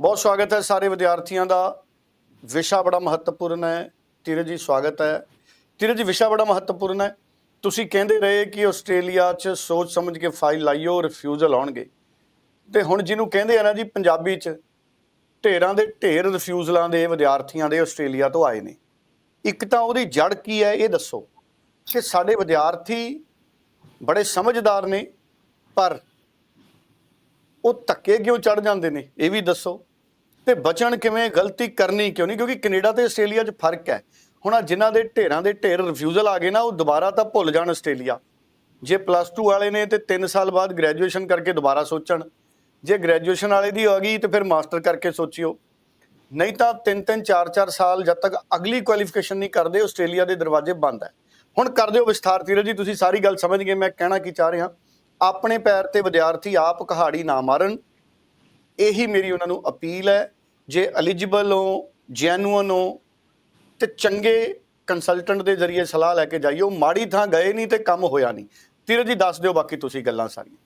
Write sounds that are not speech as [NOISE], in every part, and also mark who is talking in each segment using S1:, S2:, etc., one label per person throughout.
S1: ਬਹੁਤ ਸਵਾਗਤ ਹੈ ਸਾਰੇ ਵਿਦਿਆਰਥੀਆਂ ਦਾ। ਵਿਸ਼ਾ ਬੜਾ ਮਹੱਤਵਪੂਰਨ ਹੈ। ਧੀਰਜ ਜੀ, ਸਵਾਗਤ ਹੈ। ਧੀਰਜ ਜੀ, ਵਿਸ਼ਾ ਬੜਾ ਮਹੱਤਵਪੂਰਨ ਹੈ। ਤੁਸੀਂ ਕਹਿੰਦੇ ਰਹੇ ਕਿ ਆਸਟ੍ਰੇਲੀਆ 'ਚ ਸੋਚ ਸਮਝ ਕੇ ਫਾਈਲ ਲਾਈਓ, ਰਿਫਿਊਜ਼ਲ ਆਉਣਗੇ। ਤੇ ਹੁਣ ਜਿਹਨੂੰ ਕਹਿੰਦੇ ਆ ਨਾ ਜੀ, ਪੰਜਾਬੀ 'ਚ, ਢੇਰਾਂ ਦੇ ਢੇਰ ਰਿਫਿਊਜ਼ਲਾਂ ਦੇ ਵਿਦਿਆਰਥੀਆਂ ਦੇ ਆਸਟ੍ਰੇਲੀਆ ਤੋਂ ਆਏ ਨੇ। ਇੱਕ ਤਾਂ ਉਹਦੀ ਜੜ ਕੀ ਹੈ, ਇਹ ਦੱਸੋ ਕਿ ਸਾਡੇ ਵਿਦਿਆਰਥੀ ਬੜੇ ਸਮਝਦਾਰ ਨੇ, ਪਰ ਉਹ ਧੱਕੇ ਕਿਉਂ ਚੜ ਜਾਂਦੇ ਨੇ? ਇਹ ਵੀ ਦੱਸੋ। ਤੇ ਬਚਣ ਕਿਵੇਂ ਗਲਤੀ ਕਰਨੀ ਕਿਉਂ ਨਹੀਂ? ਕਿਉਂਕਿ ਕੈਨੇਡਾ ਤੇ ਆਸਟ੍ਰੇਲੀਆ 'ਚ ਫ਼ਰਕ ਹੈ। ਹੁਣ ਆ ਜਿਨ੍ਹਾਂ ਦੇ ਢੇਰਾਂ ਦੇ ਢੇਰ ਰਿਫਿਊਜ਼ਲ ਆ ਗਏ ਨਾ, ਉਹ ਦੁਬਾਰਾ ਤਾਂ ਭੁੱਲ ਜਾਣ ਆਸਟ੍ਰੇਲੀਆ। ਜੇ ਪਲੱਸ 2 ਵਾਲੇ ਨੇ ਤੇ 3 ਸਾਲ ਬਾਅਦ ਗ੍ਰੈਜੂਏਸ਼ਨ ਕਰਕੇ ਦੁਬਾਰਾ ਸੋਚਣ। ਜੇ ਗ੍ਰੈਜੂਏਸ਼ਨ ਵਾਲੇ ਦੀ ਆ ਗਈ ਤੇ ਫਿਰ ਮਾਸਟਰ ਕਰਕੇ ਸੋਚਿਓ। ਨਹੀਂ ਤਾਂ 3-3 4-4 ਸਾਲ ਜਦ ਤੱਕ ਅਗਲੀ ਕੁਆਲੀਫਿਕੇਸ਼ਨ ਨਹੀਂ ਕਰਦੇ, ਆਸਟ੍ਰੇਲੀਆ ਦੇ ਦਰਵਾਜ਼ੇ ਬੰਦ ਹੈ। ਹੁਣ ਕਰ ਦਿਓ ਵਿਸਥਾਰ ਧੀਰਜ ਜੀ, ਤੁਸੀਂ ਸਾਰੀ ਗੱਲ ਸਮਝ ਗਏ, ਮੈਂ ਕਹਿਣਾ ਕੀ ਚਾਹ ਰਿਹਾ। ਆਪਣੇ ਪੈਰ ਤੇ ਵਿਦਿਆਰਥੀ ਆਪ ਕਹਾੜੀ ਨਾ ਮਾਰਨ। ਇਹੀ ਮੇਰੀ ਉਹਨਾਂ ਨੂੰ ਅਪੀਲ ਹੈ। ਜੇ ਐਲੀਜੀਬਲ ਹੋ ਜੈਨੂਅਨ ਹੋ, ਤੇ ਚੰਗੇ ਕੰਸਲਟੈਂਟ ਦੇ ਜ਼ਰੀਏ ਸਲਾਹ ਲੈ ਕੇ ਜਾਈਓ। ਮਾੜੀ ਥਾਂ ਗਏ ਨਹੀਂ ਤੇ ਕੰਮ ਹੋਇਆ ਨਹੀਂ। ਧੀਰਜ ਜੀ, ਦੱਸ ਦਿਓ ਬਾਕੀ ਤੁਸੀਂ ਗੱਲਾਂ ਸਾਰੀਆਂ।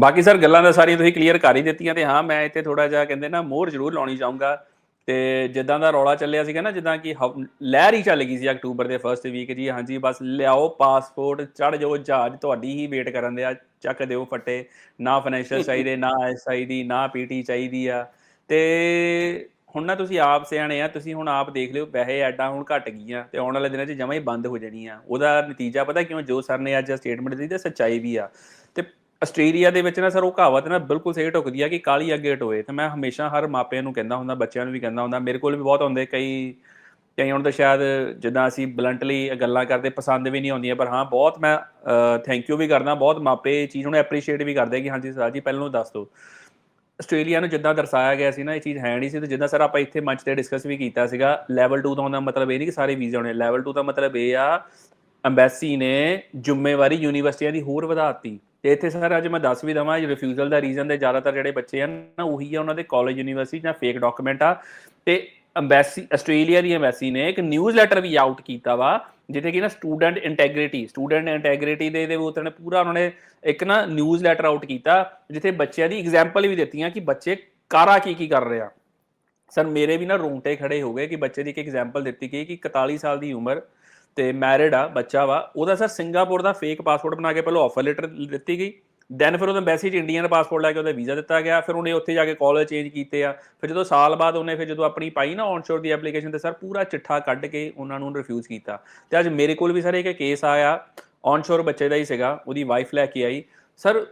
S2: ਬਾਕੀ ਸਰ, ਗੱਲਾਂ ਤਾਂ ਸਾਰੀਆਂ ਤੁਸੀਂ ਕਲੀਅਰ ਕਰ ਹੀ ਦਿੱਤੀਆਂ ਤੇ ਹਾਂ, ਮੈਂ ਇੱਥੇ ਥੋੜਾ ਜਿਹਾ ਕਹਿੰਦੇ ਨਾ ਮੋਹਰ ਜ਼ਰੂਰ ਲਾਉਣੀ ਚਾਹੂੰਗਾ। ਤੇ ਜਿੱਦਾਂ ਦਾ ਰੌਲਾ ਚੱਲਿਆ ਸੀਗਾ ਨਾ ਜਿੱਦਾਂ ਕਿ ਲਹਿਰ ਹੀ ਚੱਲ ਗਈ ਸੀ ਅਕਤੂਬਰ ਦੇ ਫਰਸਟ ਵੀਕ ਜੀ। ਹਾਂਜੀ ਬਸ ਲਿਆਓ ਪਾਸਪੋਰਟ ਚੜ ਜਾਓ ਜਹਾਜ਼ ਤੁਹਾਡੀ ਹੀ ਵੇਟ ਕਰਨ ਦੇ ਆ। ਚੱਕ ਦਿਓ ਫੱਟੇ। ਨਾ ਫਾਈਨੈਂਸ਼ੀਅਲ [LAUGHS] ਚਾਹੀਦੇ ਨਾ ਐਸਆਈ ਦੀ ਨਾ ਪੀਟੀ ਚਾਹੀਦੀ ਆ। ਤੇ ਹੁਣ ਨਾ ਤੁਸੀਂ ਆਪ ਸਿਆਣੇ ਆ ਤੁਸੀਂ ਹੁਣ ਆਪ ਦੇਖ ਲਿਓ ਪੈਸੇ ਐਡਾਂ ਹੁਣ ਘਟ ਗਈਆਂ ਤੇ ਆਉਣ ਵਾਲੇ ਦਿਨਾਂ 'ਚ ਜਮਾਂ ਹੀ ਬੰਦ ਹੋ ਜਾਣੀਆਂ। ਉਹਦਾ ਨਤੀਜਾ ਪਤਾ ਕਿਉਂ? ਜੋ ਸਰ ਨੇ ਅੱਜ ਸਟੇਟਮੈਂਟ ਦਿੱਤੀ ਤੇ ਸੱਚਾਈ ਵੀ ਆ। ਆਸਟ੍ਰੇਲੀਆ ਦੇ ਵਿੱਚ ਨਾ ਸਰ ਉਹ ਕਹਾਵਤ ਨਾ ਬਿਲਕੁਲ ਸਹੀ ਢੁਕਦੀ ਆ ਕਿ ਕਾਲੀ ਅੱਗੇ ਟੋਏ। ਤੇ ਮੈਂ ਹਮੇਸ਼ਾ ਹਰ ਮਾਪਿਆਂ ਨੂੰ ਕਹਿੰਦਾ ਹੁੰਦਾ, ਬੱਚਿਆਂ ਨੂੰ ਵੀ ਕਹਿੰਦਾ ਹੁੰਦਾ। ਮੇਰੇ ਕੋਲ ਵੀ ਬਹੁਤ ਹੁੰਦੇ ਕਈ ਕਈ ਹੁਣ ਤਾਂ ਸ਼ਾਇਦ ਜਿੱਦਾਂ ਅਸੀਂ ਬਲੰਟਲੀ ਗੱਲਾਂ ਕਰਦੇ, ਪਸੰਦ ਵੀ ਨਹੀਂ ਆਉਂਦੀਆਂ, ਪਰ ਹਾਂ, ਬਹੁਤ ਮੈਂ ਥੈਂਕ ਯੂ ਵੀ ਕਰਦਾ, ਬਹੁਤ ਮਾਪੇ ਇਹ ਚੀਜ਼ ਨੂੰ ਐਪਰੀਸ਼ੀਏਟ ਵੀ ਕਰਦੇ ਕਿ ਹਾਂਜੀ ਸਰ ਜੀ, ਪਹਿਲਾਂ ਨੂੰ ਦੱਸ ਦਿਓ। ਆਸਟ੍ਰੇਲੀਆ ਨੂੰ ਜਿੱਦਾਂ ਦਰਸਾਇਆ ਗਿਆ ਸੀ ਨਾ, ਇਹ ਚੀਜ਼ ਹੈ ਨਹੀਂ ਸੀ ਤੇ ਜਿੱਦਾਂ ਸਰ ਆਪਾਂ ਇੱਥੇ ਮੰਚ ਤੇ ਡਿਸਕਸ ਵੀ ਕੀਤਾ ਸੀਗਾ ਲੈਵਲ 2 ਦਾ ਹੁੰਦਾ ਮਤਲਬ ਇਹ ਨਹੀਂ ਕਿ ਸਾਰੇ ਵੀਜ਼ੇ ਹੋਣੇ। ਲੈਵਲ 2 ਦਾ ਮਤਲਬ ਇਹ ਆ ਐਮਬੈਸੀ ਨੇ ਜ਼ਿੰਮੇਵਾਰੀ ਯੂਨੀਵਰਸਿਟੀਆਂ ਦੀ ਹੋਰ ਵਧਾਤੀ ਤੇ ਇੱਥੇ ਸਰ ਅੱਜ ਮੈਂ ਦੱਸ ਵੀ ਦਵਾਂ ਰਿਫਿਊਜ਼ਲ ਦਾ ਰੀਜ਼ਨ ਦੇ ਜ਼ਿਆਦਾਤਰ ਜਿਹੜੇ ਬੱਚੇ ਆ ਨਾ, ਉਹੀ ਆ ਉਹਨਾਂ ਦੇ ਕਾਲਜ ਯੂਨੀਵਰਸਿਟੀ ਜਾਂ ਫੇਕ ਡਾਕੂਮੈਂਟ ਆ। ਤੇ ਐਮਬੈਸੀ ਆਸਟ੍ਰੇਲੀਆ ਦੀ ਐਮਬੈਸੀ ਨੇ ਇੱਕ ਨਿਊਜ਼ ਲੈਟਰ ਵੀ ਆਊਟ ਕੀਤਾ ਵਾ, ਜਿੱਥੇ ਕਿ ਨਾ ਸਟੂਡੈਂਟ ਇੰਟੈਗ੍ਰਿਟੀ ਸਟੂਡੈਂਟ ਇੰਟੈਗ੍ਰਿਟੀ ਦੇ ਦੇ ਉੱਤੇ ਨੇ ਪੂਰਾ ਉਹਨਾਂ ਨੇ ਇੱਕ ਨਾ ਨਿਊਜ਼ ਲੈਟਰ ਆਊਟ ਕੀਤਾ, ਜਿੱਥੇ ਬੱਚਿਆਂ ਦੀ ਐਗਜ਼ਾਮਪਲ ਵੀ ਦਿੱਤੀਆਂ ਕਿ ਬੱਚੇ ਕਾਰਾ ਕੀ ਕੀ ਕਰ ਰਹੇ ਆ। ਸਰ ਮੇਰੇ ਵੀ ਨਾ ਰੋਂਟੇ ਖੜੇ ਹੋ ਗਏ ਕਿ ਬੱਚੇ ਦੀ ਇੱਕ ਐਗਜ਼ਾਮਪਲ ਦਿੱਤੀ ਗਈ ਕਿ 41 ਸਾਲ ਦੀ ਉਮਰ ਤੇ ਮੈਰਿਡ ਆ, ਬੱਚਾ ਵਾ, ਉਹਦਾ ਸਰ ਸਿੰਗਾਪੁਰ ਦਾ ਫੇਕ ਪਾਸਪੋਰਟ ਬਣਾ ਕੇ ਪਹਿਲਾਂ ਆਫਰ ਲੈਟਰ ਦਿੱਤੀ ਗਈ। ਦੈਨ ਫਿਰ ਉਹਦਾ ਐਮਬੈਸੀ 'ਚ ਇੰਡੀਅਨ ਪਾਸਪੋਰਟ ਲੈ ਕੇ ਉਹਦਾ ਵੀਜ਼ਾ ਦਿੱਤਾ ਗਿਆ। ਫਿਰ ਉਹਨੇ ਉੱਥੇ ਜਾ ਕੇ ਕਾਲਜ ਚੇਂਜ ਕੀਤੇ ਆ। ਫਿਰ ਜਦੋਂ ਸਾਲ ਬਾਅਦ ਉਹਨੇ ਫਿਰ ਜਦੋਂ ਆਪਣੀ ਪਾਈ ਨਾ ਔਨਸ਼ੋਰ ਦੀ ਐਪਲੀਕੇਸ਼ਨ ਤੇ ਸਰ ਪੂਰਾ ਚਿੱਠਾ ਕੱਢ ਕੇ ਉਹਨਾਂ ਨੂੰ ਰਿਫਿਊਜ਼ ਕੀਤਾ। ਤੇ ਅੱਜ ਮੇਰੇ ਕੋਲ ਵੀ ਸਰ ਇੱਕ ਕੇਸ ਆਇਆ। ਔਨਸ਼ੋਰ ਬੱਚੇ ਦਾ ਹੀ ਸੀਗਾ, ਉਹਦੀ ਵਾਈਫ ਲੈ ਕੇ ਆਈ। ਸਰ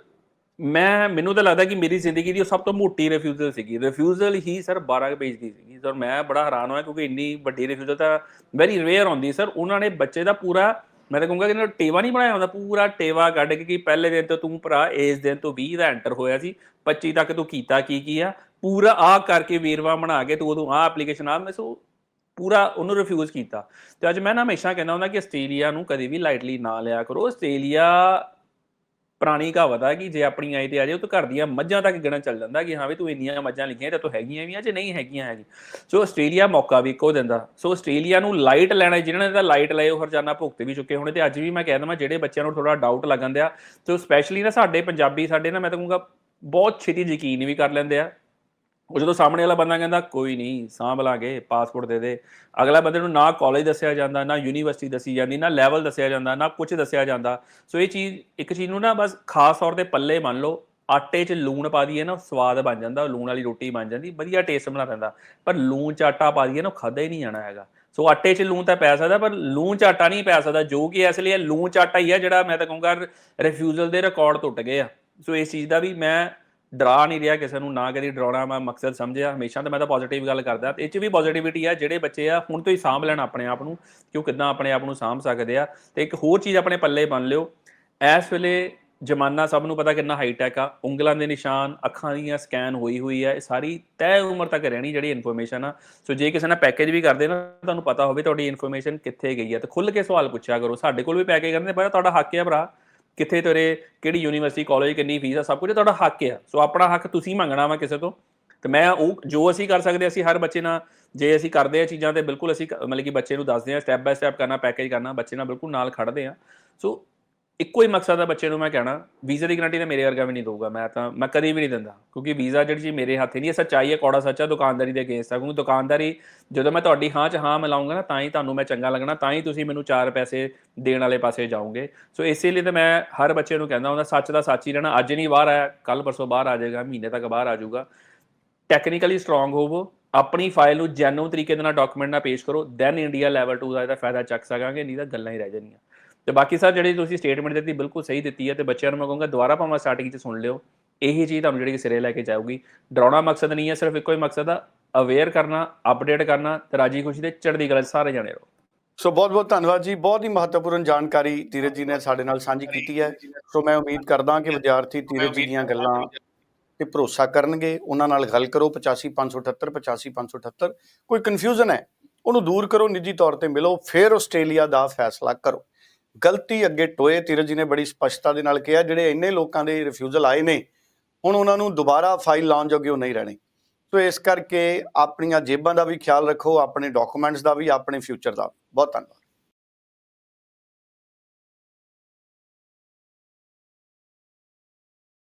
S2: ਮੈਂ, ਮੈਨੂੰ ਤਾਂ ਲੱਗਦਾ ਕਿ ਮੇਰੀ ਜ਼ਿੰਦਗੀ ਦੀ ਉਹ ਸਭ ਤੋਂ ਮੋਟੀ ਰਿਫਿਊਜ਼ਲ ਸੀਗੀ। ਰਿਫਿਊਜ਼ਲ ਹੀ ਸਰ 12 ਪੇਜ ਦੀ ਸੀਗੀ। ਸਰ ਮੈਂ ਬੜਾ ਹੈਰਾਨ ਹੋਇਆ ਕਿਉਂਕਿ ਇੰਨੀ ਵੱਡੀ ਰਿਫਿਊਜ਼ਲ ਤਾਂ ਵੈਰੀ ਰੇਅਰ ਹੁੰਦੀ ਸਰ ਉਹਨਾਂ ਨੇ ਬੱਚੇ ਦਾ ਪੂਰਾ, ਮੈਂ ਤਾਂ ਕਹੂੰਗਾ ਕਿ ਇਹਨਾਂ ਟੇਵਾ ਨਹੀਂ ਬਣਾਇਆ ਹੁੰਦਾ। ਪੂਰਾ ਟੇਵਾ ਕੱਢ ਕੇ ਕਿ ਪਹਿਲੇ ਦਿਨ ਤੋਂ ਤੂੰ ਭਰਾ, ਇਸ ਦਿਨ ਤੋਂ 20 ਦਾ ਐਂਟਰ ਹੋਇਆ ਸੀ। 25 ਤੱਕ ਤੂੰ ਕੀਤਾ ਕੀ ਕੀ ਆ। ਪੂਰਾ ਆ ਕਰਕੇ ਵੇਰਵਾ ਬਣਾ ਕੇ ਤੂੰ ਉਦੋਂ ਆ ਐਪਲੀਕੇਸ਼ਨ ਆ ਮੈਂ ਸੋ ਪੂਰਾ ਉਹਨੂੰ ਰਿਫਿਊਜ਼ ਕੀਤਾ। ਤੇ ਅੱਜ ਮੈਂ ਨਾ ਹਮੇਸ਼ਾ ਕਹਿੰਦਾ ਹੁੰਦਾ ਕਿ ਆਸਟ੍ਰੇਲੀਆ ਨੂੰ ਕਦੇ ਵੀ ਲਾਈਟਲੀ ਨਾ ਲਿਆ ਕਰੋ। ਆਸਟ੍ਰੇਲੀਆ ਪੁਰਾਣੀ ਕਹਾਵਤ ਆ ਕਿ ਜੇ ਆਪਣੀ ਆਈ ਤੇ ਆ ਜਾਏ ਤਾਂ ਘਰ ਦੀਆਂ ਮੱਝਾਂ ਤੱਕ ਗਿਣਨ ਚੱਲ ਜਾਂਦਾ ਕਿ ਹਾਂ ਵੀ ਤੂੰ ਇੰਨੀਆਂ ਮੱਝਾਂ ਲਿਖੀਆਂ ਤੇ ਤੂੰ ਹੈਗੀਆਂ ਵੀ ਆ, ਜੇ ਨਹੀਂ ਹੈਗੀਆਂ ਹੈਗੀ ਸੋ ਆਸਟ੍ਰੇਲੀਆ ਮੌਕਾ ਵੀ ਇੱਕੋ ਦਿੰਦਾ ਸੋ ਆਸਟ੍ਰੇਲੀਆ ਨੂੰ ਲਾਈਟ ਲੈਣਾ, ਜਿਹਨਾਂ ਨੇ ਤਾਂ ਲਾਈਟ ਲਏ, ਉਹ ਹਰਜਾਨਾ ਭੁਗਤ ਵੀ ਚੁੱਕੇ ਹੋਣੇ, ਤੇ ਅੱਜ ਵੀ ਮੈਂ ਕਹਿ ਦਵਾਂ ਜਿਹੜੇ ਬੱਚਿਆਂ ਨੂੰ ਥੋੜਾ ਡਾਊਟ ਲੱਗਣ ਦਿਆ ਸੋ ਸਪੈਸ਼ਲੀ ਨਾ ਸਾਡੇ ਪੰਜਾਬੀ, ਸਾਡੇ ਨਾ ਮੈਂ ਤਾਂ ਕਹੂੰਗਾ, ਬਹੁਤ ਛੇਤੀ ਯਕੀਨ ਵੀ ਕਰ ਲੈਂਦੇ ਆ। ਉਹ ਜਦੋਂ ਸਾਹਮਣੇ ਵਾਲਾ ਬੰਦਾ ਕਹਿੰਦਾ, ਕੋਈ ਨਹੀਂ ਸਾਂਭ ਲਾਂਗੇ ਪਾਸਪੋਰਟ ਦੇ ਦੇ। ਅਗਲਾ ਬੰਦੇ ਨੂੰ ਨਾ ਕਾਲਜ ਦੱਸਿਆ ਜਾਂਦਾ, ਨਾ ਯੂਨੀਵਰਸਿਟੀ ਦੱਸੀ ਜਾਂਦੀ, ਨਾ ਲੈਵਲ ਦੱਸਿਆ ਜਾਂਦਾ, ਨਾ ਕੁਝ ਦੱਸਿਆ ਜਾਂਦਾ। ਸੋ ਇਹ ਚੀਜ਼, ਇੱਕ ਚੀਜ਼ ਨੂੰ ਨਾ ਬਸ ਖਾਸ ਤੌਰ ਤੇ ਪੱਲੇ ਮੰਨ ਲਓ, ਆਟੇ 'ਚ ਲੂਣ ਪਾ ਦਈਏ ਨਾ, ਸਵਾਦ ਬਣ ਜਾਂਦਾ, ਲੂਣ ਵਾਲੀ ਰੋਟੀ ਬਣ ਜਾਂਦੀ, ਵਧੀਆ ਟੇਸਟ ਬਣਾ ਦਿੰਦਾ ਪਰ ਲੂਣ 'ਚ ਆਟਾ ਪਾ ਦਈਏ ਨਾ, ਉਹ ਖਾਦਾ ਹੀ ਨਹੀਂ ਜਾਣਾ ਹੈਗਾ। ਸੋ ਆਟੇ 'ਚ ਲੂਣ ਤਾਂ ਪੈ ਸਕਦਾ, ਪਰ ਲੂਣ 'ਚ ਆਟਾ ਨਹੀਂ ਪੈ ਸਕਦਾ, ਜੋ ਕਿ ਇਸ ਲਈ ਲੂਣ 'ਚ ਆਟਾ ਹੀ ਆ ਜਿਹੜਾ ਮੈਂ ਤਾਂ ਕਹੂੰਗਾ ਰਿਫਿਊਜ਼ਲ ਦੇ ਰਿਕਾਰਡ ਟੁੱਟ ਗਏ ਆ। ਸੋ ਇਸ ਚੀਜ਼ ਦਾ ਵੀ ਮੈਂ ਡਰਾ ਨਹੀਂ ਰਿਹਾ ਕਿਸੇ ਨੂੰ, ਨਾ ਕਦੀ ਡਰਾਉਣਾ ਮੈਂ ਮਕਸਦ ਸਮਝਿਆ, ਹਮੇਸ਼ਾ ਤਾਂ ਮੈਂ ਤਾਂ ਪੋਜ਼ਿਟਿਵ ਗੱਲ ਕਰਦਾ। ਤੇ ਇਹ 'ਚ ਵੀ ਪੋਜ਼ਿਟਿਵਿਟੀ ਆ, ਜਿਹੜੇ ਬੱਚੇ ਆ, ਹੁਣ ਤੋਂ ਹੀ ਸਾਂਭ ਲੈਣ ਆਪਣੇ ਆਪ ਨੂੰ ਕਿ ਉਹ ਕਿੱਦਾਂ ਆਪਣੇ ਆਪ ਨੂੰ ਸਾਂਭ ਸਕਦੇ ਆ। ਤੇ ਇੱਕ ਹੋਰ ਚੀਜ਼ ਆਪਣੇ ਪੱਲੇ ਬੰਨ ਲਿਓ। ਇਸ ਵੇਲੇ ਜਮਾਨਾ ਸਭ ਨੂੰ ਪਤਾ ਕਿੰਨਾ ਹਾਈ ਟੈਕ ਆ। ਉਂਗਲਾਂ ਦੇ ਨਿਸ਼ਾਨ, ਅੱਖਾਂ ਦੀਆਂ ਸਕੈਨ ਹੋਈ ਹੋਈ ਆ। ਇਹ ਸਾਰੀ ਤੈਅ ਉਮਰ ਤੱਕ ਰਹਿਣੀ ਜਿਹੜੀ ਇਨਫੋਰਮੇਸ਼ਨ ਆ। ਸੋ ਜੇ ਕਿਸੇ ਨਾਲ ਪੈਕੇਜ ਵੀ ਕਰਦੇ ਨਾ, ਤੁਹਾਨੂੰ ਪਤਾ ਹੋਵੇ ਤੁਹਾਡੀ ਇਨਫੋਰਮੇਸ਼ਨ ਕਿੱਥੇ ਗਈ ਆ। ਤੇ ਖੁੱਲ ਕੇ ਸਵਾਲ ਪੁੱਛਿਆ ਕਰੋ। ਸਾਡੇ ਕੋਲ ਵੀ ਪੈਕੇਜ ਕਰਦੇ ਪਰ ਤੁਹਾਡਾ ਹੱਕ ਹੈ ਭਰਾ। ਕਿੱਥੇ ਤੇਰੇ, ਕਿਹੜੀ ਯੂਨੀਵਰਸਿਟੀ ਕਾਲਜ ਕਿੰਨੀ ਫੀਸ ਆ, ਸਭ ਕੁਝ ਤੁਹਾਡਾ ਹੱਕ ਆ। ਸੋ ਆਪਣਾ ਹੱਕ ਤੁਸੀਂ ਮੰਗਣਾ ਵਾ ਕਿਸੇ ਤੋਂ। ਤੇ ਮੈਂ ਉਹ, ਜੋ ਅਸੀਂ ਕਰ ਸਕਦੇ ਅਸੀਂ ਹਰ ਬੱਚੇ ਨਾਲ, ਜੇ ਅਸੀਂ ਕਰਦੇ ਆ ਚੀਜ਼ਾਂ ਤੇ ਬਿਲਕੁਲ ਅਸੀਂ ਮਤਲਬ ਕਿ ਬੱਚੇ ਨੂੰ ਦੱਸਦੇ ਆ ਸਟੈਪ ਬਾਏ ਸਟੈਪ ਕਰਨਾ ਪੈਕੇਜ ਕਰਨਾ, ਬੱਚੇ ਨਾਲ ਬਿਲਕੁਲ ਨਾਲ ਖੜਦੇ ਆ। ਸੋ ਇੱਕੋ ਹੀ ਮਕਸਦ ਆ ਬੱਚੇ ਨੂੰ ਮੈਂ ਕਹਿਣਾ, ਵੀਜ਼ਾ ਦੀ ਗਾਰੰਟੀ ਤਾਂ ਮੇਰੇ ਵਰਗਾ ਵੀ ਨਹੀਂ ਦਊਗਾ, ਮੈਂ ਤਾਂ, ਮੈਂ ਕਦੀ ਵੀ ਨਹੀਂ ਦਿੰਦਾ, ਕਿਉਂਕਿ ਵੀਜ਼ਾ ਜਿਹੜੀ ਚੀਜ਼ ਮੇਰੇ ਹੱਥੇ ਨਹੀਂ ਹੈ, ਸੱਚਾਈ ਹੈ, ਕੌੜਾ ਸੱਚਾ ਦੁਕਾਨਦਾਰੀ ਦੇ ਅਗੇਂਸਟ ਹੈ ਕਿਉਂਕਿ ਦੁਕਾਨਦਾਰੀ ਜਦੋਂ ਮੈਂ ਤੁਹਾਡੀ ਹਾਂ 'ਚ ਹਾਂ ਮਿਲਾਉਂਗਾ ਨਾ, ਤਾਂ ਹੀ ਤੁਹਾਨੂੰ ਮੈਂ ਚੰਗਾ ਲੱਗਣਾ, ਤਾਂ ਹੀ ਤੁਸੀਂ ਮੈਨੂੰ ਚਾਰ ਪੈਸੇ ਦੇਣ ਵਾਲੇ ਪਾਸੇ ਜਾਓਗੇ। ਸੋ ਇਸੇ ਲਈ ਤਾਂ ਮੈਂ ਹਰ ਬੱਚੇ ਨੂੰ ਕਹਿੰਦਾ ਹੁੰਦਾ, ਸੱਚ ਦਾ ਸੱਚ ਹੀ ਰਹਿਣਾ, ਅੱਜ ਨਹੀਂ ਬਾਹਰ ਆਇਆ ਕੱਲ ਪਰਸੋਂ ਬਾਹਰ ਆ ਜਾਏਗਾ, ਮਹੀਨੇ ਤੱਕ ਬਾਹਰ ਆ ਜਾਊਗਾ। ਟੈਕਨੀਕਲੀ ਸਟਰੋਂਗ ਹੋਵੋ, ਆਪਣੀ ਫਾਈਲ ਨੂੰ ਜੈਨੂਨ ਤਰੀਕੇ ਦੇ ਨਾਲ ਡਾਕੂਮੈਂਟ ਨਾਲ ਪੇਸ਼ ਕਰੋ ਦੈਨ ਇੰਡੀਆ ਲੈਵਲ 2 ਦਾ ਇਹਦਾ ਫਾਇਦਾ ਚੱਕ ਸਕਾਂਗੇ, ਨਹੀਂ ਤਾਂ ਗੱਲਾਂ ਹੀ ਰਹਿ ਜਾਣੀਆਂ। ਤੇ ਬਾਕੀ ਸਰ ਜਿਹੜੀ ਤੁਸੀਂ ਸਟੇਟਮੈਂਟ ਦਿੱਤੀ ਬਿਲਕੁਲ ਸਹੀ ਦਿੱਤੀ ਹੈ ਤੇ ਬੱਚਿਆਂ ਨੂੰ ਮੈਂ ਕਹੂੰਗਾ ਦੁਬਾਰਾ ਭਾਵੇਂ ਸਟਾਰਟਿੰਗ 'ਚ ਸੁਣ ਲਿਓ ਇਹੀ ਚੀਜ਼ ਤੁਹਾਨੂੰ ਜਿਹੜੀ ਸਿਰੇ ਲੈ ਕੇ ਜਾਊਗੀ। ਡਰਾਉਣਾ ਮਕਸਦ ਨਹੀਂ ਹੈ ਸਿਰਫ ਇੱਕੋ ਹੀ ਮਕਸਦ ਆ ਅਵੇਅਰ ਕਰਨਾ ਅਪਡੇਟ ਕਰਨਾ ਤੇ ਰਾਜੀ ਖੁਸ਼ੀ ਦੇ ਚੜ੍ਹਦੀ ਕਲਾ ਸਾਰੇ ਜਾਣੇ ਰਹੋ।
S1: ਸੋ ਬਹੁਤ ਬਹੁਤ ਧੰਨਵਾਦ ਜੀ। ਬਹੁਤ ਹੀ ਮਹੱਤਵਪੂਰਨ ਜਾਣਕਾਰੀ ਧੀਰਜ ਜੀ ਨੇ ਸਾਡੇ ਨਾਲ ਸਾਂਝੀ ਕੀਤੀ ਹੈ। ਸੋ ਮੈਂ ਉਮੀਦ ਕਰਦਾ ਕਿ ਵਿਦਿਆਰਥੀ ਧੀਰਜ ਜੀ ਦੀਆਂ ਗੱਲਾਂ ਤੇ ਭਰੋਸਾ ਕਰਨਗੇ। ਉਹਨਾਂ ਨਾਲ ਗੱਲ ਕਰੋ 85578 85578 ਕੋਈ ਕਨਫਿਊਜ਼ਨ ਹੈ ਉਹਨੂੰ ਦੂਰ ਕਰੋ। ਨਿੱਜੀ ਤੌਰ ਤੇ ਮਿਲੋ। ਫਿਰ ਆਸਟ੍ਰੇਲੀਆ ਦਾ ਫੈਸਲਾ ਕਰੋ। ਗਲਤੀ ਅੱਗੇ ਟੋਏ, ਧੀਰਜ ਜੀ ਨੇ ਬੜੀ ਸਪਸ਼ਟਤਾ ਦੇ ਨਾਲ ਕਿਹਾ, ਜਿਹੜੇ ਇੰਨੇ ਲੋਕਾਂ ਦੇ ਰਿਫਿਊਜ਼ਲ ਆਏ ਨੇ, ਹੁਣ ਉਹਨਾਂ ਨੂੰ ਦੁਬਾਰਾ ਫਾਈਲ ਲਾਉਣ ਜੋਗੇ ਉਹ ਨਹੀਂ ਰਹਿਣੇ। ਸੋ ਇਸ ਕਰਕੇ ਆਪਣੀਆਂ ਜੇਬਾਂ ਦਾ ਵੀ ਖਿਆਲ ਰੱਖੋ, ਆਪਣੇ ਡਾਕੂਮੈਂਟਸ ਦਾ ਵੀ, ਆਪਣੇ ਫਿਊਚਰ ਦਾ ਬਹੁਤ ਧੰਨਵਾਦ।